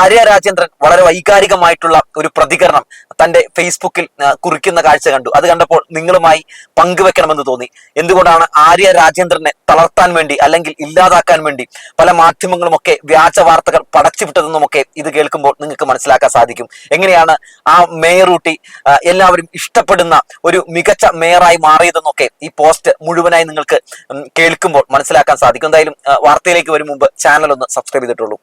ആര്യ രാജേന്ദ്രൻ വളരെ വൈകാരികമായിട്ടുള്ള ഒരു പ്രതികരണം തന്റെ ഫേസ്ബുക്കിൽ കുറിക്കുന്ന കാഴ്ച കണ്ടു. അത് കണ്ടപ്പോൾ നിങ്ങളുമായി പങ്കുവെക്കണമെന്ന് തോന്നി. എന്തുകൊണ്ടാണ് ആര്യ രാജേന്ദ്രനെ തളർത്താൻ വേണ്ടി അല്ലെങ്കിൽ ഇല്ലാതാക്കാൻ വേണ്ടി പല മാധ്യമങ്ങളുമൊക്കെ വ്യാജ വാർത്തകൾ പടച്ചുവിട്ടതെന്നുമൊക്കെ ഇത് കേൾക്കുമ്പോൾ നിങ്ങൾക്ക് മനസ്സിലാക്കാൻ സാധിക്കും. എങ്ങനെയാണ് ആ മേയറൂട്ടി എല്ലാവരും ഇഷ്ടപ്പെടുന്ന ഒരു മികച്ച മേയറായി മാറിയതെന്നൊക്കെ ഈ പോസ്റ്റ് മുഴുവനായി നിങ്ങൾക്ക് കേൾക്കുമ്പോൾ മനസ്സിലാക്കാൻ സാധിക്കും. എന്തായാലും വാർത്തയിലേക്ക് വരും മുമ്പ് ചാനൽ ഒന്ന് സബ്സ്ക്രൈബ് ചെയ്തിട്ടുള്ളൂ.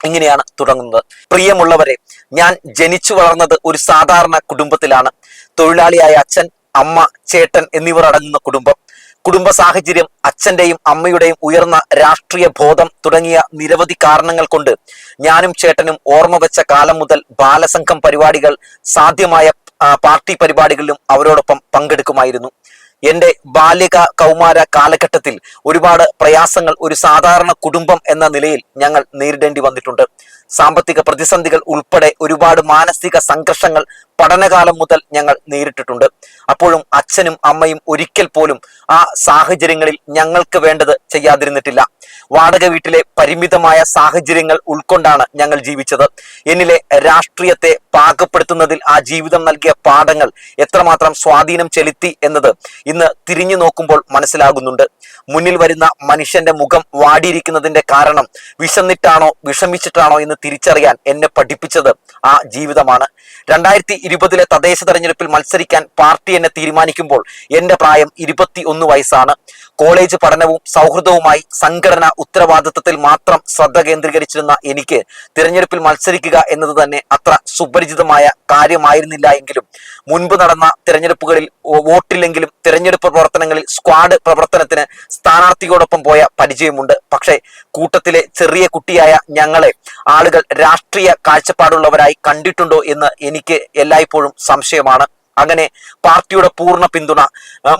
ഇങ്ങനെയാണ് തുടങ്ങുന്നത്. പ്രിയമുള്ളവരെ ഞാൻ ജനിച്ചു വളർന്നത് ഒരു സാധാരണ കുടുംബത്തിലാണ്. തൊഴിലാളിയായ അച്ഛൻ അമ്മ ചേട്ടൻ എന്നിവർ അടങ്ങുന്ന കുടുംബം. കുടുംബ സാഹചര്യം അച്ഛന്റെയും അമ്മയുടെയും ഉയർന്ന രാഷ്ട്രീയ ബോധം തുടങ്ങിയ നിരവധി കാരണങ്ങൾ കൊണ്ട് ഞാനും ചേട്ടനും ഓർമ്മ വെച്ച കാലം മുതൽ ബാലസംഘം പരിപാടികൾ സാധ്യമായ പാർട്ടി പരിപാടികളിലും അവരോടൊപ്പം പങ്കെടുക്കുമായിരുന്നു. എന്റെ ബാല്യക കൗമാര കാലഘട്ടത്തിൽ ഒരുപാട് പ്രയാസങ്ങൾ ഒരു സാധാരണ കുടുംബം എന്ന നിലയിൽ ഞങ്ങൾ നേരിടേണ്ടി വന്നിട്ടുണ്ട്. സാമ്പത്തിക പ്രതിസന്ധികൾ ഉൾപ്പെടെ ഒരുപാട് മാനസിക സംഘർഷങ്ങൾ പഠനകാലം മുതൽ ഞങ്ങൾ നേരിട്ടിട്ടുണ്ട്. അപ്പോഴും അച്ഛനും അമ്മയും ഒരിക്കൽ പോലും ആ സാഹചര്യങ്ങളിൽ ഞങ്ങൾക്ക് വേണ്ടത് ചെയ്യാതിരുന്നിട്ടില്ല. വാടക വീട്ടിലെ പരിമിതമായ സാഹചര്യങ്ങൾ ഉൾക്കൊണ്ടാണ് ഞങ്ങൾ ജീവിച്ചത്. എന്നിലെ രാഷ്ട്രീയത്തെ പാകപ്പെടുത്തുന്നതിൽ ആ ജീവിതം നൽകിയ പാഠങ്ങൾ എത്രമാത്രം സ്വാധീനം ചെലുത്തി എന്നത് ഇന്ന് തിരിഞ്ഞു നോക്കുമ്പോൾ മനസ്സിലാകുന്നുണ്ട്. മുന്നിൽ വരുന്ന മനുഷ്യന്റെ മുഖം വാടിയിരിക്കുന്നതിന്റെ കാരണം വിഷന്നിട്ടാണോ വിഷമിച്ചിട്ടാണോ എന്ന് തിരിച്ചറിയാൻ എന്നെ പഠിപ്പിച്ചത് ആ ജീവിതമാണ്. രണ്ടായിരത്തി ഇരുപതിലെ തദ്ദേശ തെരഞ്ഞെടുപ്പിൽ മത്സരിക്കാൻ പാർട്ടി എന്നെ തീരുമാനിക്കുമ്പോൾ എന്റെ പ്രായം ഇരുപത്തി ഒന്ന് വയസ്സാണ്. കോളേജ് പഠനവും സൗഹൃദവുമായി സംഘടന ഉത്തരവാദിത്തത്തിൽ മാത്രം ശ്രദ്ധ കേന്ദ്രീകരിച്ചിരുന്ന എനിക്ക് തിരഞ്ഞെടുപ്പിൽ മത്സരിക്കുക എന്നത് തന്നെ അത്ര സുപരിചിതമായ കാര്യമായിരുന്നില്ല എങ്കിലും മുൻപ് നടന്ന തിരഞ്ഞെടുപ്പുകളിൽ വോട്ടില്ലെങ്കിലും തിരഞ്ഞെടുപ്പ് പ്രവർത്തനങ്ങളിൽ സ്ക്വാഡ് പ്രവർത്തനത്തിന് സ്ഥാനാർത്ഥിയോടൊപ്പം പോയ പരിചയമുണ്ട്. പക്ഷേ കൂട്ടത്തിലെ ചെറിയ കുട്ടിയായ ഞങ്ങളെ ആളുകൾ രാഷ്ട്രീയ കാഴ്ചപ്പാടുള്ളവരായി കണ്ടിട്ടുണ്ടോ എന്ന് എനിക്ക് എല്ലായ്പ്പോഴും സംശയമാണ്. അങ്ങനെ പാർട്ടിയുടെ പൂർണ പിന്തുണ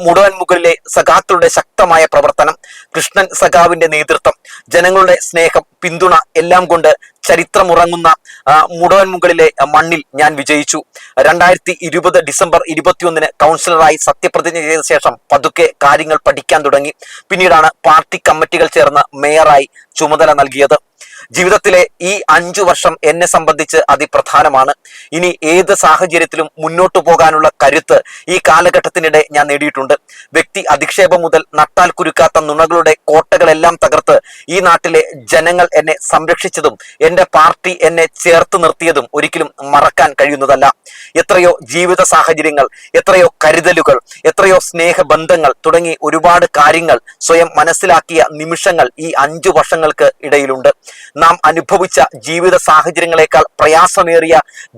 മുടവൻ മുകളിലെ സഖാക്കളുടെ ശക്തമായ പ്രവർത്തനം കൃഷ്ണൻ സഖാവിന്റെ നേതൃത്വം ജനങ്ങളുടെ സ്നേഹം പിന്തുണ എല്ലാം കൊണ്ട് ചരിത്രമുറങ്ങുന്ന മുടവൻ മുകളിലെ മണ്ണിൽ ഞാൻ വിജയിച്ചു. രണ്ടായിരത്തി ഇരുപത് ഡിസംബർ ഇരുപത്തിയൊന്നിന് കൗൺസിലറായി സത്യപ്രതിജ്ഞ ചെയ്ത ശേഷം പതുക്കെ കാര്യങ്ങൾ പഠിക്കാൻ തുടങ്ങി. പിന്നീടാണ് പാർട്ടി കമ്മിറ്റികൾ ചേർന്ന് മേയറായി ചുമതല നൽകിയത്. ജീവിതത്തിലെ ഈ അഞ്ചു വർഷം എന്നെ സംബന്ധിച്ച് അതിപ്രധാനമാണ്. ഇനി ഏത് സാഹചര്യത്തിലും മുന്നോട്ടു പോകാനുള്ള കരുത്ത് ഈ കാലഘട്ടത്തിനിടെ ഞാൻ നേടിയിട്ടുണ്ട്. വ്യക്തി അധിക്ഷേപം മുതൽ നട്ടാൽ കുരുക്കാത്ത നുണകളുടെ കോട്ടകളെല്ലാം തകർത്ത് ഈ നാട്ടിലെ ജനങ്ങൾ എന്നെ സംരക്ഷിച്ചതും എന്റെ പാർട്ടി എന്നെ ചേർത്ത് നിർത്തിയതും ഒരിക്കലും മറക്കാൻ കഴിയുന്നതല്ല. എത്രയോ ജീവിത സാഹചര്യങ്ങൾ എത്രയോ കരുതലുകൾ എത്രയോ സ്നേഹബന്ധങ്ങൾ തുടങ്ങി ഒരുപാട് കാര്യങ്ങൾ സ്വയം മനസ്സിലാക്കിയ നിമിഷങ്ങൾ ഈ അഞ്ചു വർഷങ്ങൾക്ക് ഇടയിലുണ്ട്. നാം അനുഭവിച്ച ജീവിത സാഹചര്യങ്ങളെക്കാൾ പ്രയാസമേറിയ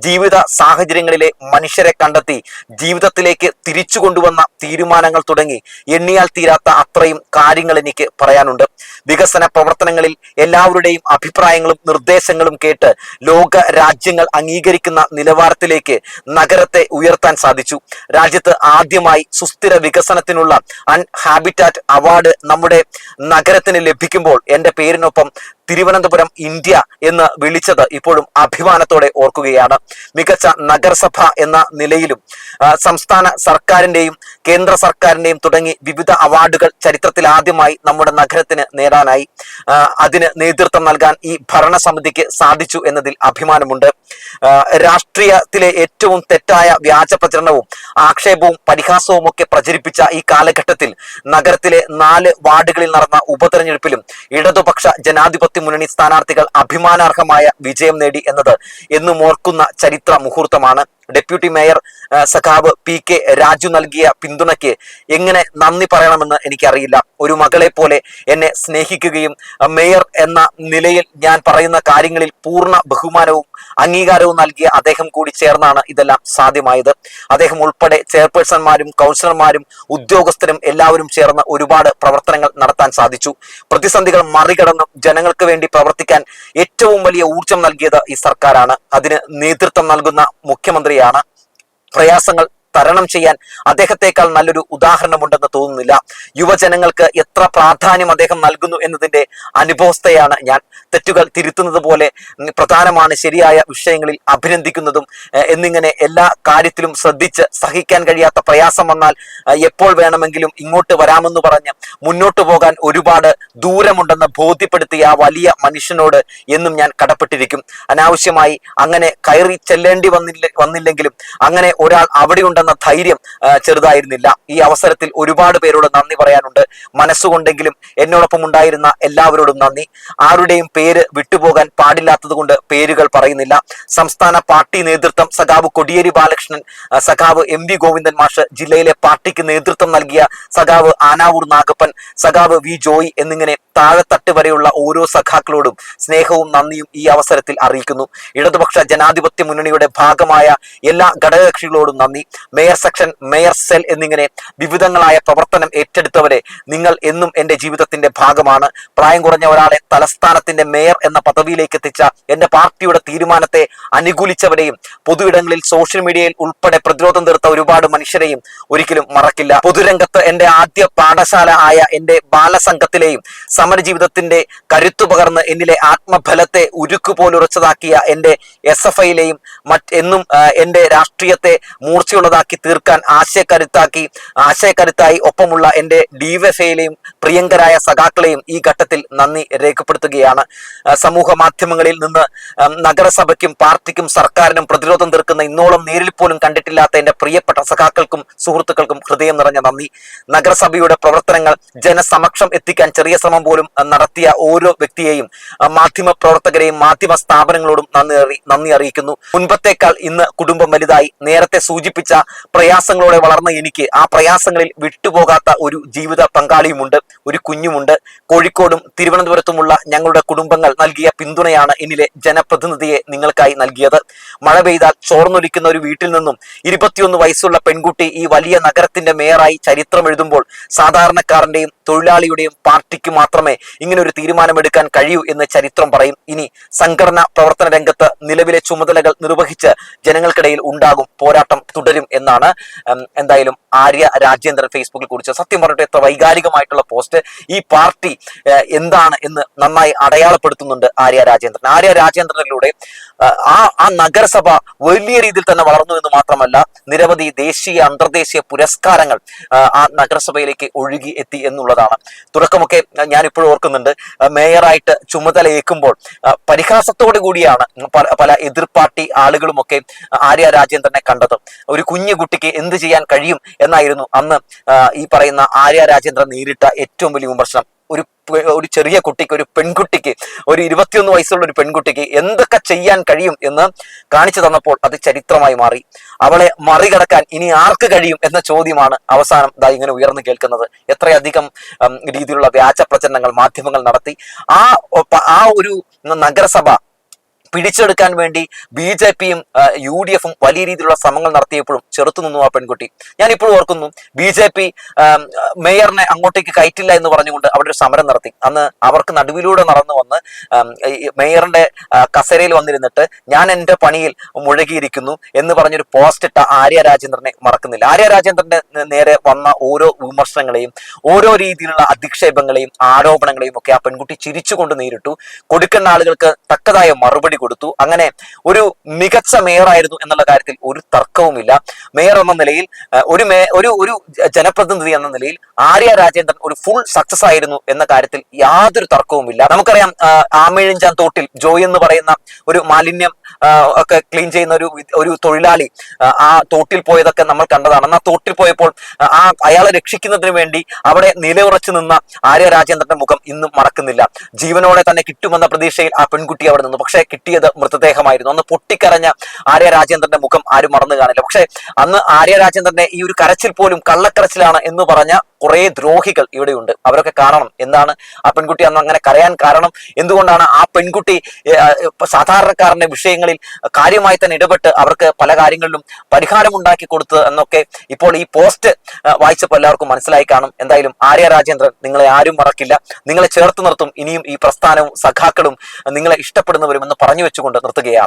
ജീവിത സാഹചര്യങ്ങളിലെ മനുഷ്യരെ കണ്ടെത്തി ജീവിതത്തിലേക്ക് തിരിച്ചു കൊണ്ടുവന്ന തീരുമാനങ്ങൾ തുടങ്ങി. എണ്ണിയാൽ തീരാത്ത അത്രയും കാര്യങ്ങൾ എനിക്ക് പറയാനുണ്ട്. വികസന പ്രവർത്തനങ്ങളിൽ എല്ലാവരുടെയും അഭിപ്രായങ്ങളും നിർദ്ദേശങ്ങളും കേട്ട് ലോക രാജ്യങ്ങൾ അംഗീകരിക്കുന്ന നിലവാരത്തിലേക്ക് നഗരത്തെ ഉയർത്താൻ സാധിച്ചു. രാജ്യത്ത് ആദ്യമായി സുസ്ഥിര വികസനത്തിനുള്ള അൺ ഹാബിറ്റാറ്റ് അവാർഡ് നമ്മുടെ നഗരത്തിന് ലഭിക്കുമ്പോൾ എന്റെ പേരിനൊപ്പം തിരുവനന്തപുരം ഇന്ത്യ എന്ന് വിളിച്ചത് ഇപ്പോഴും അഭിമാനത്തോടെ ഓർക്കുകയാണ്. മികച്ച നഗരസഭ എന്ന നിലയിലും സംസ്ഥാന സർക്കാരിന്റെയും കേന്ദ്ര സർക്കാരിന്റെയും തുടങ്ങി വിവിധ അവാർഡുകൾ ചരിത്രത്തിൽ ആദ്യമായി നമ്മുടെ നഗരത്തിന് നേടാനായി. അതിന് നേതൃത്വം നൽകാൻ ഈ ഭരണസമിതിക്ക് സാധിച്ചു എന്നതിൽ അഭിമാനമുണ്ട്. രാഷ്ട്രീയത്തിലെ ഏറ്റവും തെറ്റായ വ്യാജ പ്രചരണവും ആക്ഷേപവും പരിഹാസവും ഒക്കെ പ്രചരിപ്പിച്ച ഈ കാലഘട്ടത്തിൽ നഗരത്തിലെ നാല് വാർഡുകളിൽ നടന്ന ഉപതെരഞ്ഞെടുപ്പിലും ഇടതുപക്ഷ ജനാധിപത്യ മുന്നണി സ്ഥാനാർത്ഥികൾ അഭിമാനാർഹമായ വിജയം നേടി എന്നത് എന്നും ഓർക്കുന്ന ചരിത്ര മുഹൂർത്തമാണ് ഡെപ്യൂട്ടി മേയർ സഖാബ് പി കെ രാജു നൽകിയ പിന്തുണയ്ക്ക് എങ്ങനെ നന്ദി പറയണമെന്ന് എനിക്കറിയില്ല. ഒരു മകളെ പോലെ എന്നെ സ്നേഹിക്കുകയും മേയർ എന്ന നിലയിൽ ഞാൻ പറയുന്ന കാര്യങ്ങളിൽ പൂർണ ബഹുമാനവും അംഗീകാരവും നൽകിയ അദ്ദേഹം കൂടി ചേർന്നാണ് ഇതെല്ലാം സാധ്യമായത്. അദ്ദേഹം ഉൾപ്പെടെ ചെയർപേഴ്സൺമാരും കൗൺസിലർമാരും ഉദ്യോഗസ്ഥരും എല്ലാവരും ചേർന്ന് ഒരുപാട് പ്രവർത്തനങ്ങൾ നടത്താൻ സാധിച്ചു. പ്രതിസന്ധികൾ മറികടന്നും ജനങ്ങൾക്ക് വേണ്ടി പ്രവർത്തിക്കാൻ ഏറ്റവും വലിയ ഊർജം നൽകിയത് ഈ സർക്കാരാണ്. അതിന് നേതൃത്വം നൽകുന്ന മുഖ്യമന്ത്രിയാണ് പ്രയാസങ്ങൾ തരണം ചെയ്യാൻ അദ്ദേഹത്തെക്കാൾ നല്ലൊരു ഉദാഹരണമുണ്ടെന്ന് തോന്നുന്നില്ല. യുവജനങ്ങൾക്ക് എത്ര പ്രാധാന്യം അദ്ദേഹം നൽകുന്നു എന്നതിന്റെ അനുഭവസ്ഥയാണ് ഞാൻ. തെറ്റുകൾ തിരുത്തുന്നത് പോലെ പ്രധാനമാണ് ശരിയായ വിഷയങ്ങളിൽ അഭിനന്ദിക്കുന്നതും എന്നിങ്ങനെ എല്ലാ കാര്യത്തിലും ശ്രദ്ധിച്ച് സഹിക്കാൻ കഴിയാത്ത പ്രയാസം വന്നാൽ എപ്പോൾ വേണമെങ്കിലും ഇങ്ങോട്ട് വരാമെന്ന് പറഞ്ഞ് മുന്നോട്ട് പോകാൻ ഒരുപാട് ദൂരമുണ്ടെന്ന് ബോധ്യപ്പെടുത്തിയ ആ വലിയ മനുഷ്യനോട് എന്നും ഞാൻ കടപ്പെട്ടിരിക്കും. അനാവശ്യമായി അങ്ങനെ കയറി ചെല്ലേണ്ടി വന്നില്ല വന്നില്ലെങ്കിലും അങ്ങനെ ഒരാൾ അവിടെയുണ്ടെന്ന ധൈര്യം ചെറുതായിരുന്നില്ല. ഈ അവസരത്തിൽ ഒരുപാട് പേരോട് നന്ദി പറയാനുണ്ട്. മനസ്സുകൊണ്ടെങ്കിലും എന്നോടൊപ്പം ഉണ്ടായിരുന്ന എല്ലാവരോടും നന്ദി. ആരുടെയും പേര് വിട്ടുപോകാൻ പാടില്ലാത്തതുകൊണ്ട് പേരുകൾ പറയുന്നില്ല. സംസ്ഥാന പാർട്ടി നേതൃത്വം സഖാവ് കൊടിയേരി ബാലകൃഷ്ണൻ സഖാവ് എം വി ഗോവിന്ദൻ മാഷ് ജില്ലയിലെ പാർട്ടിക്ക് നേതൃത്വം നൽകിയ സഖാവ് ആനാവൂർ നാഗപ്പൻ സഖാവ് വി ജോയി എന്നിങ്ങനെ താഴെത്തട്ട് വരെയുള്ള ഓരോ സഖാക്കളോടും സ്നേഹവും നന്ദിയും ഈ അവസരത്തിൽ അറിയിക്കുന്നു. ഇടതുപക്ഷ ജനാധിപത്യ മുന്നണിയുടെ ഭാഗമായ എല്ലാ ഘടകകക്ഷികളോടും നന്ദി. മേയർ സെക്ഷൻ മേയർ സെൽ എന്നിങ്ങനെ വിവിധങ്ങളായ പ്രവർത്തനം ഏറ്റെടുത്തവരെ നിങ്ങൾ എന്നും എന്റെ ജീവിതത്തിന്റെ ഭാഗമാണ്. പ്രായം കുറഞ്ഞ ഒരാളെ തലസ്ഥാനത്തിന്റെ മേയർ എന്ന പദവിയിലേക്ക് എത്തിച്ച എന്റെ പാർട്ടിയുടെ തീരുമാനത്തെ അനുകൂലിച്ചവരെയും പൊതു ഇടങ്ങളിൽ സോഷ്യൽ മീഡിയയിൽ ഉൾപ്പെടെ പ്രതിരോധം തീർത്ത ഒരുപാട് മനുഷ്യരെയും ഒരിക്കലും മറക്കില്ല. പൊതുരംഗത്ത് എന്റെ ആദ്യ പാഠശാല ആയ എന്റെ ബാലസംഘത്തിലെയും സമര ജീവിതത്തിന്റെ കരുത്തു പകർന്ന് എന്നിലെ ആത്മബലത്തെ ഉരുക്കുപോലുറച്ചതാക്കിയ എന്റെ എസ് എഫ് ഐയിലെയും മറ്റെന്നും എന്റെ രാഷ്ട്രീയത്തെ മൂർച്ചയുള്ളതാക്കി തീർക്കാൻ ആശയക്കരുത്താക്കി ആശയക്കരുത്തായി ഒപ്പമുള്ള എന്റെ ഡിവൈഎഫ്ഐയിലെയും പ്രിയങ്കരായ സഖാക്കളെയും ഈ ഘട്ടത്തിൽ നന്ദി രേഖപ്പെടുത്തുകയാണ്. സമൂഹ മാധ്യമങ്ങളിൽ നിന്ന് നഗരസഭയ്ക്കും പാർട്ടിക്കും സർക്കാരിനും പ്രതിരോധം തീർക്കുന്ന ഇന്നോളം നേരിൽ പോലും കണ്ടിട്ടില്ലാത്ത എന്റെ പ്രിയപ്പെട്ട സഖാക്കൾക്കും സുഹൃത്തുക്കൾക്കും ഹൃദയം നിറഞ്ഞ നന്ദി. നഗരസഭയുടെ പ്രവർത്തനങ്ങൾ ജനസമക്ഷം എത്തിക്കാൻ ചെറിയ ശ്രമം പോലും നടത്തിയ ഓരോ വ്യക്തിയെയും മാധ്യമ പ്രവർത്തകരെയും മാധ്യമ സ്ഥാപനങ്ങളോടും നന്ദി നന്ദി അറിയിക്കുന്നു. മുൻപത്തേക്കാൾ ഇന്ന് കുടുംബം വലുതായി നേരത്തെ സൂചിപ്പിച്ച പ്രയാസങ്ങളോടെ വളർന്ന എനിക്ക് ആ പ്രയാസങ്ങളിൽ വിട്ടുപോകാത്ത ഒരു ജീവിത പങ്കാളിയുമുണ്ട് ഒരു കുഞ്ഞുമുണ്ട്. കോഴിക്കോടും തിരുവനന്തപുരത്തുമുള്ള ഞങ്ങളുടെ കുടുംബങ്ങൾ നൽകിയ പിന്തുണയാണ് എന്നിലെ ജനപ്രതിനിധിയെ നിങ്ങൾക്കായി നൽകിയത്. മഴ പെയ്താൽ ചോർന്നൊലിക്കുന്ന ഒരു വീട്ടിൽ നിന്നും ഇരുപത്തിയൊന്ന് വയസ്സുള്ള പെൺകുട്ടി ഈ വലിയ നഗരത്തിന്റെ മേയറായി ചരിത്രം എഴുതുമ്പോൾ സാധാരണക്കാരന്റെയും തൊഴിലാളിയുടെയും പാർട്ടിക്ക് മാത്രമേ ഇങ്ങനെ ഒരു തീരുമാനമെടുക്കാൻ കഴിയൂ എന്ന് ചരിത്രം പറയും. ഇനി സംഘടനാ പ്രവർത്തന രംഗത്ത് നിലവിലെ ചുമതലകൾ നിർവഹിച്ച് ജനങ്ങൾക്കിടയിൽ ഉണ്ടാകും പോരാട്ടം തുടരും എന്നാണ് എന്തായാലും ആര്യ രാജേന്ദ്രൻ ഫേസ്ബുക്കിൽ കുറിച്ച് സത്യം പറഞ്ഞിട്ട് എത്ര വൈകാരികമായിട്ടുള്ള പോസ്റ്റ്. ഈ പാർട്ടി എന്താണ് എന്ന് നന്നായി അടയാളപ്പെടുത്തുന്നുണ്ട് ആര്യ രാജേന്ദ്രൻ ആര്യ രാജേന്ദ്രനിലൂടെ ആ ആ നഗരസഭ വലിയ രീതിയിൽ തന്നെ വളർന്നു എന്ന് മാത്രമല്ല നിരവധി ദേശീയ അന്തർദേശീയ പുരസ്കാരങ്ങൾ ആ നഗരസഭയിലേക്ക് ഒഴുകി എത്തി എന്നുള്ളതാണ്. തുടക്കമൊക്കെ ഞാൻ ഇപ്പോഴും ഓർക്കുന്നുണ്ട് മേയറായിട്ട് ചുമതല ഏൽക്കുമ്പോൾ പരിഹാസത്തോടു കൂടിയാണ് പല എതിർ പാർട്ടി ആളുകളുമൊക്കെ ആര്യ രാജേന്ദ്രനെ കണ്ടത്. ഒരു കുഞ്ഞു കുട്ടിക്ക് എന്ത് ചെയ്യാൻ കഴിയും എന്നായിരുന്നു അന്ന് ഈ പറയുന്ന ആര്യ രാജേന്ദ്രൻ നേരിട്ട ഏറ്റവും വലിയ വിമർശനം. ഒരു ഒരു ചെറിയ കുട്ടിക്ക് ഒരു പെൺകുട്ടിക്ക് ഒരു ഇരുപത്തിയൊന്ന് വയസ്സുള്ള ഒരു പെൺകുട്ടിക്ക് എന്തൊക്കെ ചെയ്യാൻ കഴിയും എന്ന് കാണിച്ചു തന്നപ്പോൾ അത് ചരിത്രമായി മാറി. അവളെ മറികടക്കാൻ ഇനി ആർക്ക് കഴിയും എന്ന ചോദ്യമാണ് അവസാനം ദാ ഇങ്ങനെ ഉയർന്നു കേൾക്കുന്നത്. എത്രയധികം രീതിയിലുള്ള വ്യാജ പ്രചരണങ്ങൾ മാധ്യമങ്ങൾ നടത്തി. ആ ആ ഒരു നഗരസഭ പിടിച്ചെടുക്കാൻ വേണ്ടി ബി ജെ പിയും യു ഡി എഫും വലിയ രീതിയിലുള്ള ശ്രമങ്ങൾ നടത്തിയപ്പോഴും ചെറുത്തു നിന്നു ആ പെൺകുട്ടി. ഞാൻ ഇപ്പോഴും ഓർക്കുന്നു ബി ജെ പി മേയറിനെ അങ്ങോട്ടേക്ക് കയറ്റില്ല എന്ന് പറഞ്ഞുകൊണ്ട് അവിടെ ഒരു സമരം നടത്തി. അന്ന് അവർക്ക് നടുവിലൂടെ നടന്നു വന്ന് മേയറിന്റെ കസേരയിൽ വന്നിരുന്നിട്ട് ഞാൻ എന്റെ പണിയിൽ മുഴുകിയിരിക്കുന്നു എന്ന് പറഞ്ഞൊരു പോസ്റ്റ് ഇട്ട ആര്യ രാജേന്ദ്രനെ മറക്കുന്നില്ല. ആര്യ രാജേന്ദ്രന്റെ നേരെ വന്ന ഓരോ വിമർശനങ്ങളെയും ഓരോ രീതിയിലുള്ള അധിക്ഷേപങ്ങളെയും ആരോപണങ്ങളെയും ഒക്കെ ആ പെൺകുട്ടി ചിരിച്ചുകൊണ്ട് നേരിട്ടു. കൊടുക്കേണ്ട ആളുകൾക്ക് തക്കതായ മറുപടി കൊടുത്തു. അങ്ങനെ ഒരു മികച്ച മേയറായിരുന്നു എന്നുള്ള കാര്യത്തിൽ ഒരു തർക്കവുമില്ല. മേയർ എന്ന നിലയിൽ ഒരു മേ ഒരു ഒരു ജനപ്രതിനിധി എന്ന നിലയിൽ ആര്യ രാജേന്ദ്രൻ ഒരു ഫുൾ സക്സസ് ആയിരുന്നു എന്ന കാര്യത്തിൽ യാതൊരു തർക്കവുമില്ല. നമുക്കറിയാം ആമേഴിഞ്ചാൻ തോട്ടിൽ ജോയ് എന്ന് പറയുന്ന ഒരു മാലിന്യം ഒക്കെ ക്ലീൻ ചെയ്യുന്ന ഒരു ഒരു തൊഴിലാളി ആ, തോട്ടിൽ പോയതൊക്കെ നമ്മൾ കണ്ടതാണ്. എന്നാൽ തോട്ടിൽ പോയപ്പോൾ ആ അയാളെ രക്ഷിക്കുന്നതിന് വേണ്ടി അവിടെ നിലയുറച്ചു നിന്ന ആര്യ രാജേന്ദ്രന്റെ മുഖം ഇന്നും മറക്കുന്നില്ല. ജീവനോടെ തന്നെ കിട്ടുമെന്ന പ്രതീക്ഷയിൽ ആ പെൺകുട്ടി അവിടെ നിന്നു. പക്ഷേ കിട്ടിയത് മൃതദേഹമായിരുന്നു. അന്ന് പൊട്ടിക്കരഞ്ഞ ആര്യ രാജേന്ദ്രന്റെ മുഖം ആരും മറന്നു കാണില്ല. പക്ഷെ അന്ന് ആര്യ രാജേന്ദ്രന്റെ ഈ ഒരു കരച്ചിൽ പോലും കള്ളക്കരച്ചിലാണ് എന്ന് പറഞ്ഞ കുറെ ദ്രോഹികൾ ഇവിടെയുണ്ട്. അവരൊക്കെ കാണണം എന്താണ് ആ പെൺകുട്ടി അന്ന് അങ്ങനെ കരയാൻ കാരണം എന്തുകൊണ്ടാണ് ആ പെൺകുട്ടി സാധാരണക്കാരന്റെ വിഷയങ്ങളിൽ കാര്യമായി തന്നെ ഇടപെട്ട് അവർക്ക് പല കാര്യങ്ങളിലും പരിഹാരം ഉണ്ടാക്കി കൊടുത്തത് എന്നൊക്കെ ഇപ്പോൾ ഈ പോസ്റ്റ് വായിച്ചപ്പോൾ എല്ലാവർക്കും മനസ്സിലായി കാണും. എന്തായാലും ആര്യ രാജേന്ദ്രൻ നിങ്ങളെ ആരും മറക്കില്ല. നിങ്ങളെ ചേർത്ത് നിർത്തും. ഇനിയും ഈ പ്രസ്ഥാനവും സഖാക്കളും നിങ്ങളെ ഇഷ്ടപ്പെടുന്നവരും എന്ന് പറഞ്ഞു വെച്ചുകൊണ്ട് നിർത്തുകയാണ്.